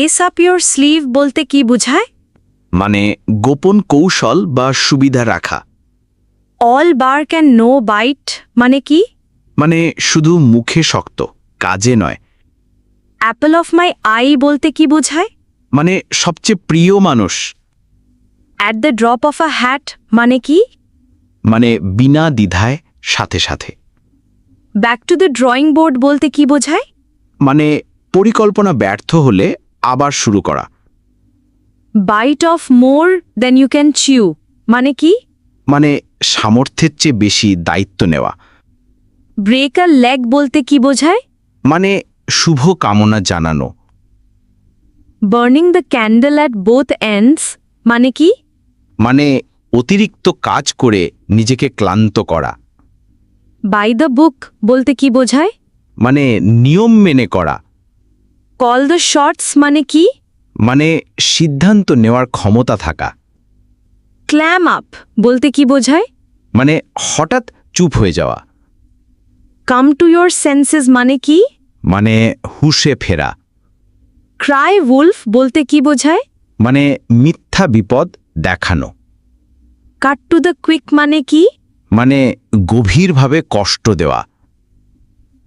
S up your sleeve বলতে কি বোঝায়? মানে গোপন কৌশল বা সুবিধা রাখা। অল বার ক্যান নো বাইট মানে কি? মানে শুধু মুখে শক্ত কাজে নয়। অ্যাপল অফ মাই আই বলতে কি বোঝায়? মানে সবচেয়ে প্রিয় মানুষ। At the drop of a hat মানে কি? মানে বিনা দ্বিধায় সাথে সাথে। Back to the drawing board বলতে কি বোঝায়? মানে পরিকল্পনা ব্যর্থ হলে আবার শুরু করা। Bite off more than you can chew মানে কি? মানে সামর্থ্যের চেয়ে বেশি দায়িত্ব নেওয়া। ব্রেক আর লেগ বলতে কি বোঝায়? মানে শুভ কামনা জানানো। Burning the candle at both ends মানে কি? মানে অতিরিক্ত কাজ করে নিজেকে ক্লান্ত করা। বাই দ্য বুক বলতে কি বোঝায়? মানে নিয়ম মেনে করা। কল দ্য শর্টস মানে কি? মানে সিদ্ধান্ত নেওয়ার ক্ষমতা থাকা। ক্ল্যাম আপ বলতে কি বোঝায়? মানে হঠাৎ চুপ হয়ে যাওয়া। কাম টু ইয়োর সেন্সেস মানে কি? মানে হুশে ফেরা। ক্রাই উলফ বলতে কি বোঝায়? মানে মিথ্যা বিপদ দেখানো। কাট টু দ্য কুইক মানে কি? মানে গভীরভাবে কষ্ট দেওয়া।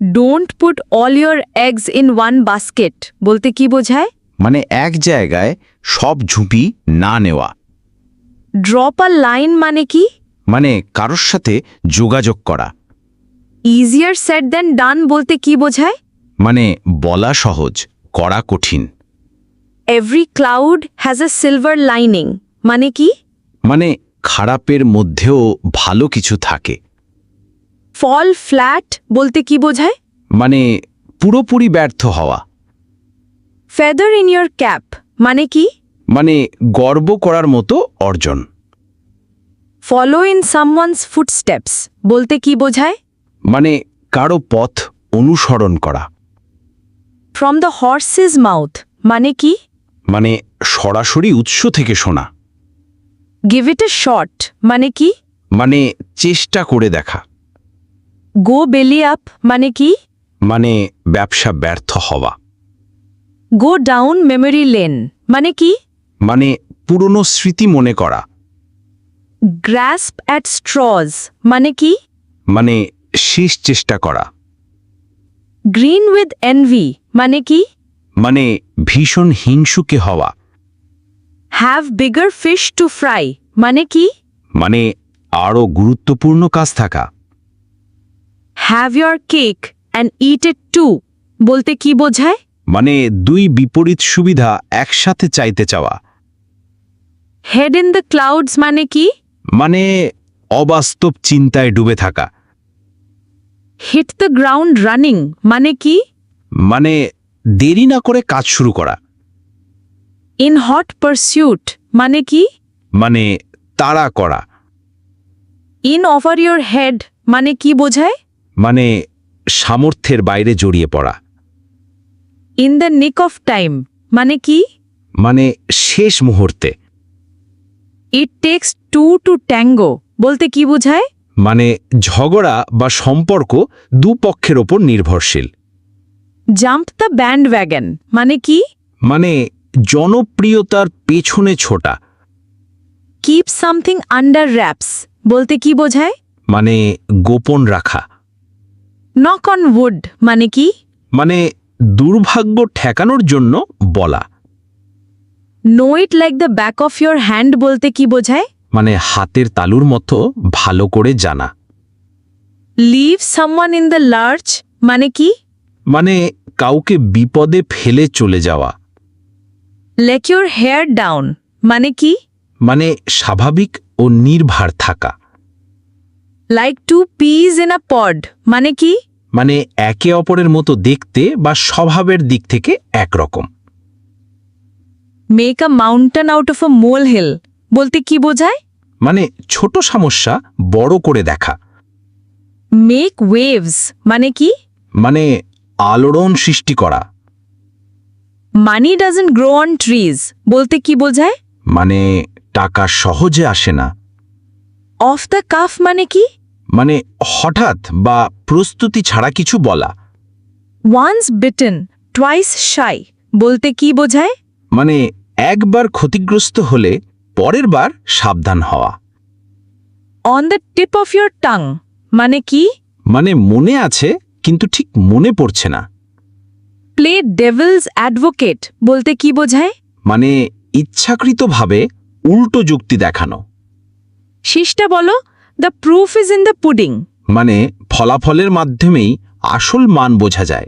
Don't put all your eggs in one basket বলতে কি বোঝায়? মানে এক জায়গায় সব ঝুঁপি না নেওয়া। ড্রপ আ লাইন মানে কি? মানে কারোর সাথে যোগাযোগ করা। ইজিয়ার সেট দেন ডান বলতে কি বোঝায়? মানে বলা সহজ করা কঠিন। Every cloud has a silver lining মানে কি? মানে খারাপের মধ্যেও ভালো কিছু থাকে। ফল ফ্ল্যাট বলতে কি বোঝায়? মানে পুরোপুরি ব্যর্থ হওয়া। ফেদার ইন ইয়োর ক্যাপ মানে কি? মানে গর্ব করার মতো অর্জন। ফলো ইন সামওয়ানস ফুটস্টেপস বলতে কি বোঝায়? মানে কারও পথ অনুসরণ করা। ফ্রম দ্য হর্সেস মাউথ মানে কি? মানে সরাসরি উৎস থেকে শোনা। গিভ ইট এ শর্ট মানে কি? মানে চেষ্টা করে দেখা। গো বেলি আপ মানে কি? মানে ব্যবসা ব্যর্থ হওয়া। গো ডাউন মেমোরি লেন মানে কি? মানে পুরনো স্মৃতি মনে করা। গ্রাস্প অ্যাট স্ট্রজ মানে কি? মানে শেষ চেষ্টা করা। গ্রিন উইথ এনভি মানে কি? মানে ভীষণ হিংসুকে হওয়া। Have bigger fish to fry মানে কি? মানে আরও গুরুত্বপূর্ণ কাজ থাকা। Have your cake and eat it too বলতে কি বোঝায়? মানে দুই বিপরীত সুবিধা একসাথে চাইতে চাওয়া। হেড ইন দ্য ক্লাউডস মানে কি? মানে অবাস্তব চিন্তায় ডুবে থাকা। হিট দ্য গ্রাউন্ড রানিং মানে কি? মানে দেরি না করে কাজ শুরু করা। ইন হট পারসিউট মানে কি? মানে তাড়া করা। ইন ওভার ইয়োর হেড মানে কি বোঝায়? মানে সামর্থ্যের বাইরে জড়িয়ে পড়া। In the nick of time মানে কি? মানে শেষ মুহূর্তে। It takes two to tango বলতে কি বোঝায়? মানে ঝগড়া বা সম্পর্ক দুপক্ষের ওপর নির্ভরশীল। জাম্প দ্য ব্যান্ড ওয়াগন মানে কি? মানে জনপ্রিয়তার পেছনে ছোটা। কিপ সামথিং আন্ডার র্যাপস বলতে কি বোঝায়? মানে গোপন রাখা। নক অন উড মানে কি? মানে দুর্ভাগ্য ঠেকানোর জন্য বলা। Know it like the back of your hand বলতে কি বোঝায়? মানে হাতের তালুর মতো ভালো করে জানা। Leave someone in the lurch মানে কি? মানে কাউকে বিপদে ফেলে চলে যাওয়া। লেক ইউর হেয়ার ডাউন মানে কি? মানে স্বাভাবিক ও নির্ভার থাকা। Like two peas in a pod মানে কি? মানে একে অপরের মতো দেখতে বা স্বভাবের দিক থেকে একরকম। Make a mountain out of a molehill বলতে কি বোঝায়? মানে ছোট সমস্যা বড় করে দেখা। মেক ওয়েভস মানে কি? মানে আলোড়ন সৃষ্টি করা। Money doesn't grow on trees বলতে কি বোঝায়? মানে টাকা সহজে আসে না। অফ দ্য কাফ মানে কি? মানে হঠাৎ বা প্রস্তুতি ছাড়া কিছু বলা। ওয়ান্স বিটেন টুয়াইস শাই বলতে কি বোঝায়? মানে একবার ক্ষতিগ্রস্ত হলে পরের বার সাবধান হওয়া। On the tip of your tongue মানে কি? মানে মনে আছে কিন্তু ঠিক মনে পড়ছে না। প্লে ডেভিলস অ্যাডভোকেট বলতে কি বোঝায়? মানে ইচ্ছাকৃতভাবে উল্টো যুক্তি দেখানো। শিষ্টা বলো the proof is in the pudding মানে ফলাফলের মাধ্যমেই আসল মান বোঝা যায়।